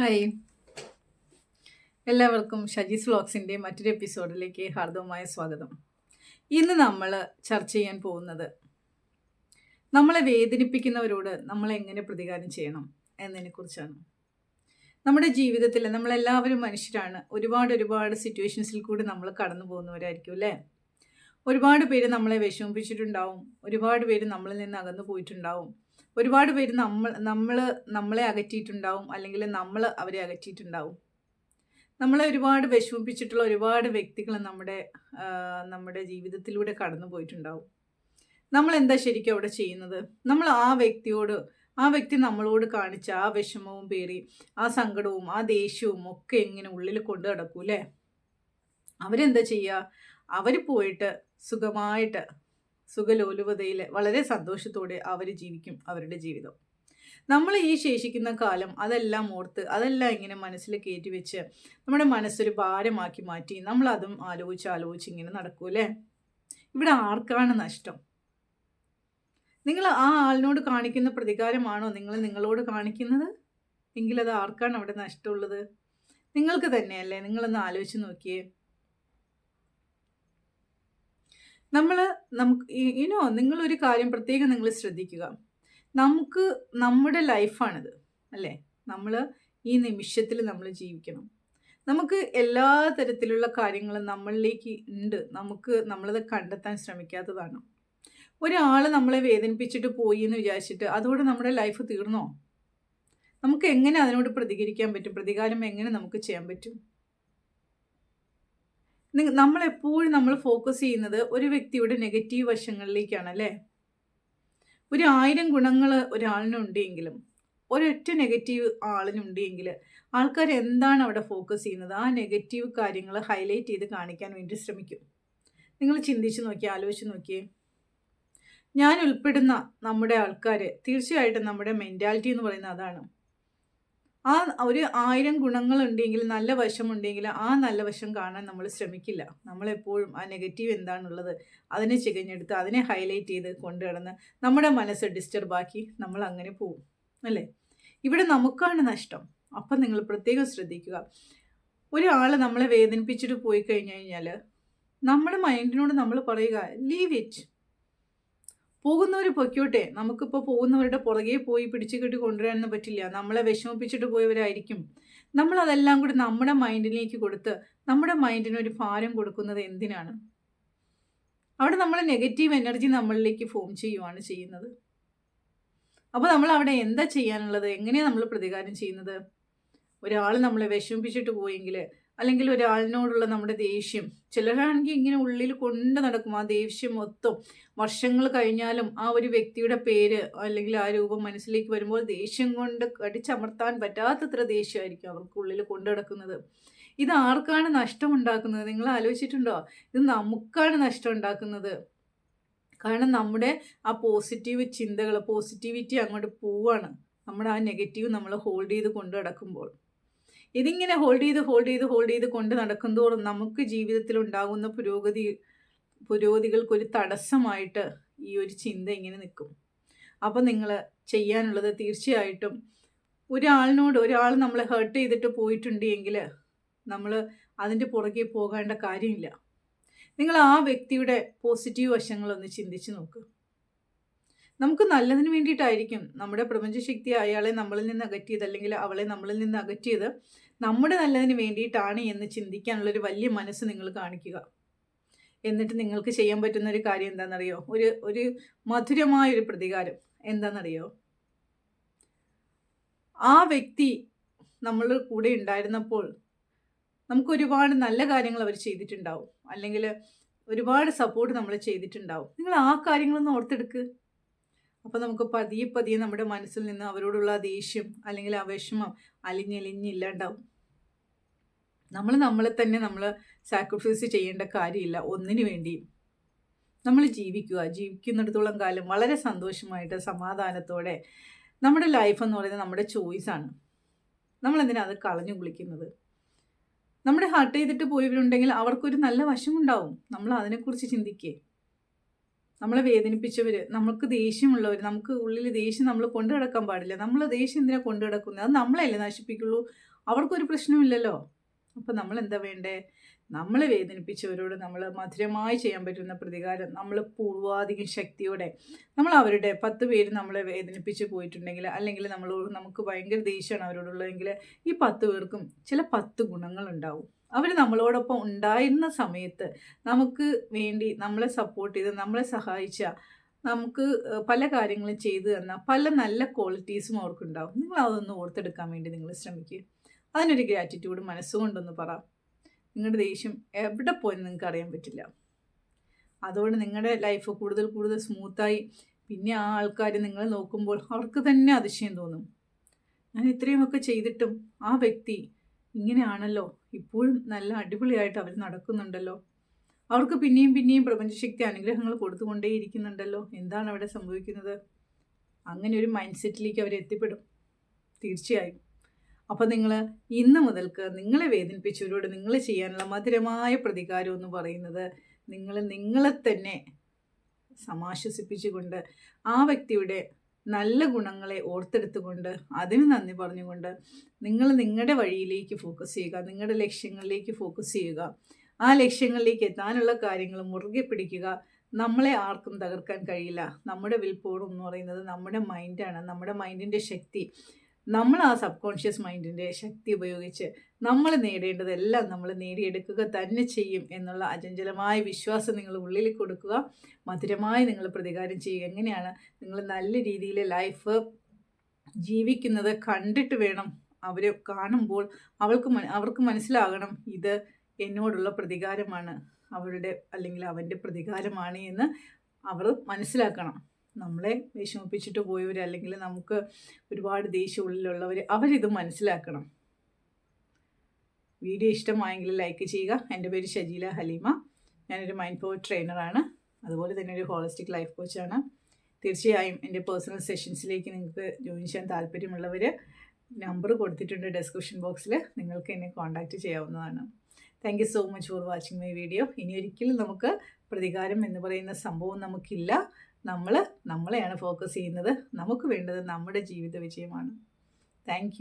Hi എല്ലാവർക്കും ഷജീസ് വ്ളോഗ്സിന്റെ മറ്റൊരു എപ്പിസോഡിലേക്ക് ഹാർദവമായ സ്വാഗതം. ഇന്ന് നമ്മൾ ചർച്ച ചെയ്യാൻ പോകുന്നത് നമ്മളെ വേദനിപ്പിക്കുന്നവരോട് നമ്മൾ എങ്ങനെ പ്രതികാരം ചെയ്യണം എന്നതിനെക്കുറിച്ചാണ് നമ്മുടെ ജീവിതത്തിൽ നമ്മളെല്ലാവരും മനുഷ്യരാണ്. ഒരുപാട് ഒരുപാട് സിറ്റുവേഷൻസിൽ കൂടി നമ്മൾ കടന്നു പോകുന്നവരായിരിക്കും അല്ലേ? ഒരുപാട് പേര് നമ്മളെ വിഷമിപ്പിച്ചിട്ടുണ്ടാവും. ഒരുപാട് പേര് നമ്മളിൽ നിന്ന് അകന്നു പോയിട്ടുണ്ടാവും. ഒരുപാട് പേര് നമ്മൾ നമ്മൾ നമ്മളെ അകറ്റിയിട്ടുണ്ടാവും അല്ലെങ്കിൽ നമ്മൾ അവരെ അകറ്റിയിട്ടുണ്ടാവും. നമ്മളെ ഒരുപാട് വിഷമിപ്പിച്ചിട്ടുള്ള ഒരുപാട് വ്യക്തികൾ നമ്മുടെ നമ്മുടെ ജീവിതത്തിലൂടെ കടന്നു പോയിട്ടുണ്ടാവും. നമ്മൾ എന്താ ശരിക്കും അവിടെ ചെയ്യുന്നത്? നമ്മൾ ആ വ്യക്തിയോട് ആ വ്യക്തി നമ്മളോട് കാണിച്ച ആ വിഷമവും പേറി ആ സങ്കടവും ആ ദേഷ്യവും ഒക്കെ എങ്ങനെ ഉള്ളിൽ കൊണ്ടു നടക്കൂലേ അവരെന്താ ചെയ്യുക? അവർ പോയിട്ട് സുഖമായിട്ട് സുഖലോലുപതയിൽ വളരെ സന്തോഷത്തോടെ അവർ ജീവിക്കും അവരുടെ ജീവിതം. നമ്മൾ ഈ ശേഷിക്കുന്ന കാലം അതെല്ലാം ഓർത്ത് അതെല്ലാം ഇങ്ങനെ മനസ്സിൽ കയറ്റി വെച്ച് നമ്മുടെ മനസ്സൊരു ഭാരമാക്കി മാറ്റി നമ്മൾ അതും ആലോചിച്ച് ആലോചിച്ച് ഇങ്ങനെ നടക്കൂലേ ഇവിടെ ആർക്കാണ് നഷ്ടം? നിങ്ങൾ ആ ആളിനോട് കാണിക്കുന്ന പ്രതികാരമാണോ നിങ്ങൾ നിങ്ങളോട് കാണിക്കുന്നത്? എങ്കിലത് ആർക്കാണ് അവിടെ നഷ്ടമുള്ളത്? നിങ്ങൾക്ക് തന്നെയല്ലേ നിങ്ങളൊന്ന് ആലോചിച്ച് നോക്കിയേ. നമ്മൾ നമുക്ക് ഇനോ നിങ്ങളൊരു കാര്യം പ്രത്യേകം നിങ്ങൾ ശ്രദ്ധിക്കുക. നമുക്ക് നമ്മുടെ ലൈഫാണിത് അല്ലേ? നമ്മൾ ഈ നിമിഷത്തിൽ നമ്മൾ ജീവിക്കണം. നമുക്ക് എല്ലാ തരത്തിലുള്ള കാര്യങ്ങളും നമ്മളിലേക്ക് ഉണ്ട്. നമുക്ക് നമ്മളത് കണ്ടെത്താൻ ശ്രമിക്കാത്തതാണ്. ഒരാൾ നമ്മളെ വേദനിപ്പിച്ചിട്ട് പോയി എന്ന് വിചാരിച്ചിട്ട് അതോടെ നമ്മുടെ ലൈഫ് തീർന്നോ? നമുക്ക് എങ്ങനെ അതിനോട് പ്രതികരിക്കാൻ പറ്റും? പ്രതികാരം എങ്ങനെ നമുക്ക് ചെയ്യാൻ പറ്റും? നമ്മളെപ്പോഴും നമ്മൾ ഫോക്കസ് ചെയ്യുന്നത് ഒരു വ്യക്തിയുടെ നെഗറ്റീവ് വശങ്ങളിലേക്കാണ് അല്ലേ ഒരു ആയിരം ഗുണങ്ങൾ ഒരാളിനുണ്ടെങ്കിലും ഒരൊറ്റ നെഗറ്റീവ് ആളിനുണ്ടെങ്കിൽ ആൾക്കാർ എന്താണ് അവിടെ ഫോക്കസ് ചെയ്യുന്നത്? ആ നെഗറ്റീവ് കാര്യങ്ങൾ ഹൈലൈറ്റ് ചെയ്ത് കാണിക്കാൻ വേണ്ടി ശ്രമിക്കും. നിങ്ങൾ ചിന്തിച്ച് നോക്കിയേ ആലോചിച്ച് നോക്കിയേ ഞാൻ ഉൾപ്പെടുന്ന നമ്മുടെ ആൾക്കാർ തീർച്ചയായിട്ടും നമ്മുടെ മെന്റാലിറ്റി എന്ന് പറയുന്നത് അതാണ്. ആ ഒരു ആയിരം ഗുണങ്ങളുണ്ടെങ്കിൽ നല്ല വശമുണ്ടെങ്കിൽ ആ നല്ല വശം കാണാൻ നമ്മൾ ശ്രമിക്കില്ല. നമ്മളെപ്പോഴും ആ നെഗറ്റീവ് എന്താണുള്ളത് അതിനെ ചികഞ്ഞെടുത്ത് അതിനെ ഹൈലൈറ്റ് ചെയ്ത് കൊണ്ടു കിടന്ന് നമ്മുടെ മനസ്സ് ഡിസ്റ്റർബാക്കി നമ്മൾ അങ്ങനെ പോവും അല്ലേ? ഇവിടെ നമുക്കാണ് നഷ്ടം. അപ്പം നിങ്ങൾ പ്രത്യേകം ശ്രദ്ധിക്കുക. ഒരാൾ നമ്മളെ വേദനിപ്പിച്ചിട്ട് പോയി കഴിഞ്ഞു കഴിഞ്ഞാൽ നമ്മുടെ മൈൻഡിനോട് നമ്മൾ പറയുക ലീവ് ഇറ്റ് പോകുന്നവർ പൊയ്ക്കോട്ടെ. നമുക്കിപ്പോൾ പോകുന്നവരുടെ പുറകെ പോയി പിടിച്ചു കെട്ടി കൊണ്ടുവരാനൊന്നും പറ്റില്ല. നമ്മളെ വിഷമിപ്പിച്ചിട്ട് പോയവരായിരിക്കും. നമ്മളതെല്ലാം കൂടി നമ്മുടെ മൈൻഡിലേക്ക് കൊടുത്ത് നമ്മുടെ മൈൻഡിന് ഒരു ഭാരം കൊടുക്കുന്നത് എന്തിനാണ്? അവിടെ നമ്മൾ നെഗറ്റീവ് എനർജി നമ്മളിലേക്ക് ഫോം ചെയ്യുവാണ് ചെയ്യുന്നത്. അപ്പോൾ നമ്മൾ അവിടെ എന്താ ചെയ്യാനുള്ളത്? എങ്ങനെയാണ് നമ്മൾ പ്രതികാരം ചെയ്യുന്നത്? ഒരാൾ നമ്മളെ വിഷമിപ്പിച്ചിട്ട് പോയെങ്കിൽ അല്ലെങ്കിൽ ഒരാളിനോടുള്ള നമ്മുടെ ദേഷ്യം. ചിലരാണെങ്കിൽ ഇങ്ങനെ ഉള്ളിൽ കൊണ്ട് നടക്കും. ആ ദേഷ്യം മൊത്തം വർഷങ്ങൾ കഴിഞ്ഞാലും ആ ഒരു വ്യക്തിയുടെ പേര് അല്ലെങ്കിൽ ആ രൂപം മനസ്സിലേക്ക് വരുമ്പോൾ ദേഷ്യം കൊണ്ട് കടിച്ചമർത്താൻ പറ്റാത്തത്ര ദേഷ്യമായിരിക്കും അവർക്ക് ഉള്ളിൽ കൊണ്ടു നടക്കുന്നത്. ഇത് ആർക്കാണ് നഷ്ടം ഉണ്ടാക്കുന്നത് നിങ്ങൾ ആലോചിച്ചിട്ടുണ്ടോ? ഇത് നമുക്കാണ് നഷ്ടം ഉണ്ടാക്കുന്നത് കാരണം നമ്മുടെ ആ പോസിറ്റീവ് ചിന്തകൾ പോസിറ്റിവിറ്റി അങ്ങോട്ട് പോവാണ്. നമ്മുടെ ആ നെഗറ്റീവ് നമ്മൾ ഹോൾഡ് ചെയ്ത് കൊണ്ടു നടക്കുമ്പോൾ. ഇതിങ്ങനെ ഹോൾഡ് ചെയ്ത് ഹോൾഡ് ചെയ്ത് ഹോൾഡ് ചെയ്ത് കൊണ്ട് നടക്കുന്തോറും നമുക്ക് ജീവിതത്തിൽ ഉണ്ടാകുന്ന പുരോഗതി പുരോഗതികൾക്കൊരു തടസ്സമായിട്ട് ഈ ഒരു ചിന്ത ഇങ്ങനെ നിൽക്കും. അപ്പോൾ നിങ്ങൾ ചെയ്യാനുള്ളത് തീർച്ചയായിട്ടും ഒരാളിനോട് ഒരാൾ നമ്മളെ ഹേർട്ട് ചെയ്തിട്ട് പോയിട്ടുണ്ട് എങ്കിൽ നമ്മൾ അതിന്റെ പുറകെ പോകേണ്ട കാര്യമില്ല. നിങ്ങൾ ആ വ്യക്തിയുടെ പോസിറ്റീവ് വശങ്ങളൊന്ന് ചിന്തിച്ച് നോക്കുക നമുക്ക് നല്ലതിന് വേണ്ടിയിട്ടായിരിക്കും നമ്മുടെ പ്രപഞ്ചശക്തി അയാളെ നമ്മളിൽ നിന്ന് അകറ്റിയത് അല്ലെങ്കിൽ അവളെ നമ്മളിൽ നിന്ന് അകറ്റിയത് നമ്മുടെ നല്ലതിന് വേണ്ടിയിട്ടാണ് എന്ന് ചിന്തിക്കാനുള്ളൊരു വലിയ മനസ്സ് നിങ്ങൾ കാണിക്കുക. എന്നിട്ട് നിങ്ങൾക്ക് ചെയ്യാൻ പറ്റുന്ന ഒരു കാര്യം എന്താണെന്നറിയോ? ഒരു ഒരു മധുരമായൊരു പ്രതികാരം എന്താണെന്നറിയോ? ആ വ്യക്തി നമ്മളുടെ കൂടെ ഉണ്ടായിരുന്നപ്പോൾ നമുക്ക് ഒരുപാട് നല്ല കാര്യങ്ങൾ അവർ ചെയ്തിട്ടുണ്ടാവും. അല്ലെങ്കിൽ ഒരുപാട് സപ്പോർട്ട് നമ്മൾ ചെയ്തിട്ടുണ്ടാവും. നിങ്ങൾ ആ കാര്യങ്ങളൊന്നും ഓർത്തെടുക്ക്. അപ്പോൾ നമുക്ക് പതിയെ പതിയെ നമ്മുടെ മനസ്സിൽ നിന്ന് അവരോടുള്ള ദേഷ്യം അല്ലെങ്കിൽ ആ വിഷമം അലിഞ്ഞലിഞ്ഞില്ലാണ്ടാവും. നമ്മൾ നമ്മളെ തന്നെ നമ്മൾ സാക്രിഫൈസ് ചെയ്യേണ്ട കാര്യമില്ല. ഒന്നിനു വേണ്ടിയും. നമ്മൾ ജീവിക്കുക. ജീവിക്കുന്നിടത്തോളം കാലം വളരെ സന്തോഷമായിട്ട് സമാധാനത്തോടെ നമ്മുടെ ലൈഫ് എന്ന് പറയുന്നത് നമ്മുടെ ചോയ്സാണ് നമ്മൾ എന്തിനാ അത് കളഞ്ഞു കുളിക്കുന്നത്? നമ്മുടെ ഹർട്ട് ചെയ്തിട്ട് പോയവരുണ്ടെങ്കിൽ അവർക്കൊരു നല്ല വശമുണ്ടാവും. നമ്മൾ അതിനെക്കുറിച്ച് ചിന്തിക്കേ. നമ്മളെ വേദനിപ്പിച്ചവർ നമുക്ക് ദേഷ്യമുള്ളവർ നമുക്ക് ഉള്ളിൽ ദേഷ്യം നമ്മൾ കൊണ്ടു കിടക്കാൻ പാടില്ല. നമ്മൾ ദേഷ്യം എന്തിനാ കൊണ്ടു കിടക്കുന്നത് അത് നമ്മളല്ലേ നശിപ്പിക്കുള്ളൂ. അവർക്കൊരു പ്രശ്നമില്ലല്ലോ അപ്പം നമ്മൾ എന്താ വേണ്ടേ? നമ്മളെ വേദനിപ്പിച്ചവരോട് നമ്മൾ മധുരമായി ചെയ്യാൻ പറ്റുന്ന പ്രതികാരം നമ്മൾ പൂർവാധികം ശക്തിയോടെ നമ്മൾ അവരുടെ പത്ത് പേര് നമ്മളെ വേദനിപ്പിച്ച് പോയിട്ടുണ്ടെങ്കിൽ അല്ലെങ്കിൽ നമ്മൾ നമുക്ക് ഭയങ്കര ദേഷ്യമാണ് അവരോടുള്ളതെങ്കിൽ ഈ പത്ത് പേർക്കും ചില പത്ത് ഗുണങ്ങളുണ്ടാവും. അവർ നമ്മളോടൊപ്പം ഉണ്ടായിരുന്ന സമയത്ത് നമുക്ക് വേണ്ടി നമ്മളെ സപ്പോർട്ട് ചെയ്ത് നമ്മളെ സഹായിച്ച നമുക്ക് പല കാര്യങ്ങളും ചെയ്തു തന്ന പല നല്ല ക്വാളിറ്റീസും അവർക്കുണ്ടാവും. നിങ്ങൾ അതൊന്ന് ഓർത്തെടുക്കാൻ വേണ്ടി നിങ്ങൾ ശ്രമിക്കുക അതിനൊരു ഗ്രാറ്റിറ്റ്യൂഡ് മനസ്സുകൊണ്ടൊന്ന് പറ. നിങ്ങളുടെ ദേഷ്യം എവിടെ പോയെന്ന് നിങ്ങൾക്ക് അറിയാൻ പറ്റില്ല. അതുകൊണ്ട് നിങ്ങളുടെ ലൈഫ് കൂടുതൽ കൂടുതൽ സ്മൂത്തായി പിന്നെ ആ ആൾക്കാർ നിങ്ങൾ നോക്കുമ്പോൾ അവർക്ക് തന്നെ അതിശയം തോന്നും. ഞാൻ ഇത്രയുമൊക്കെ ചെയ്തിട്ടും ആ വ്യക്തി ഇങ്ങനെയാണല്ലോ. ഇപ്പോഴും നല്ല അടിപൊളിയായിട്ട് അവർ നടക്കുന്നുണ്ടല്ലോ. അവർക്ക് പിന്നെയും പിന്നെയും പ്രപഞ്ചശക്തി അനുഗ്രഹങ്ങൾ കൊടുത്തുകൊണ്ടേയിരിക്കുന്നുണ്ടല്ലോ എന്താണ് അവിടെ സംഭവിക്കുന്നത്? അങ്ങനെ ഒരു മൈൻഡ് സെറ്റിലേക്ക് അവർ എത്തിപ്പെടും. തീർച്ചയായും. അപ്പോൾ നിങ്ങൾ ഇന്ന് മുതൽക്ക് നിങ്ങളെ വേദനിപ്പിച്ചവരോട് നിങ്ങൾ ചെയ്യാനുള്ള മധുരമായ പ്രതികാരം എന്ന് പറയുന്നത് നിങ്ങൾ നിങ്ങളെ തന്നെ സമാശ്വസിപ്പിച്ചുകൊണ്ട് ആ വ്യക്തിയുടെ നല്ല ഗുണങ്ങളെ ഓർത്തെടുത്തുകൊണ്ട് അതിന് നന്ദി പറഞ്ഞുകൊണ്ട് നിങ്ങൾ നിങ്ങളുടെ വഴിയിലേക്ക് ഫോക്കസ് ചെയ്യുക നിങ്ങളുടെ ലക്ഷ്യങ്ങളിലേക്ക് ഫോക്കസ് ചെയ്യുക. ആ ലക്ഷ്യങ്ങളിലേക്ക് എത്താനുള്ള കാര്യങ്ങൾ മുറുകെ പിടിക്കുക. നമ്മളെ ആർക്കും തകർക്കാൻ കഴിയില്ല. നമ്മുടെ വിൽപൂർ എന്ന് പറയുന്നത് നമ്മുടെ മൈൻഡാണ് നമ്മുടെ മൈൻഡിന്റെ ശക്തി. നമ്മൾ ആ സബ് കോൺഷ്യസ് മൈൻഡിന്റെ ശക്തി ഉപയോഗിച്ച് നമ്മൾ നേടേണ്ടതെല്ലാം നമ്മൾ നേടിയെടുക്കുക തന്നെ ചെയ്യും എന്നുള്ള അചഞ്ചലമായ വിശ്വാസം നിങ്ങൾ ഉള്ളിൽ കൊടുക്കുക. മധുരമായി നിങ്ങൾ പ്രതികാരം ചെയ്യുക. എങ്ങനെയാണ് നിങ്ങൾ നല്ല രീതിയിൽ ലൈഫ് ജീവിക്കുന്നത് കണ്ടിട്ട് വേണം അവരെ കാണുമ്പോൾ അവൾക്ക് അവർക്ക് മനസ്സിലാകണം ഇത് എന്നോടുള്ള പ്രതികാരമാണ്. അവരുടെ അല്ലെങ്കിൽ അവന്റെ പ്രതികാരമാണ് എന്ന് അവർ മനസ്സിലാക്കണം. നമ്മളെ വിഷമിപ്പിച്ചിട്ട് പോയവർ അല്ലെങ്കിൽ നമുക്ക് ഒരുപാട് ദേഷ്യം ഉള്ളിലുള്ളവർ അവരിത് മനസ്സിലാക്കണം. വീഡിയോ ഇഷ്ടമായെങ്കിൽ ലൈക്ക് ചെയ്യുക. എന്റെ പേര് ഷജീല ഹലീമ. ഞാനൊരു മൈൻഡ് പവർ ട്രെയിനറാണ് അതുപോലെ തന്നെ ഒരു ഹോളിസ്റ്റിക് ലൈഫ് കോച്ചാണ് തീർച്ചയായും എന്റെ പേഴ്സണൽ സെഷൻസിലേക്ക് നിങ്ങൾക്ക് ജോയിൻ ചെയ്യാൻ താല്പര്യമുള്ളവർ നമ്പർ കൊടുത്തിട്ടുണ്ട് ഡിസ്ക്രിപ്ഷൻ ബോക്സിൽ നിങ്ങൾക്ക് എന്നെ കോൺടാക്റ്റ് ചെയ്യാവുന്നതാണ്. Thank so much for watching my video ഇനി ഒരിക്കലും നമുക്ക് പ്രതികാരം എന്ന് പറയുന്ന സംഭവം നമുക്കില്ല. നമ്മൾ നമ്മളെയാണ് ഫോക്കസ് ചെയ്യുന്നത്. നമുക്ക് വേണ്ടത് നമ്മുടെ ജീവിത വിജയമാണ്. താങ്ക്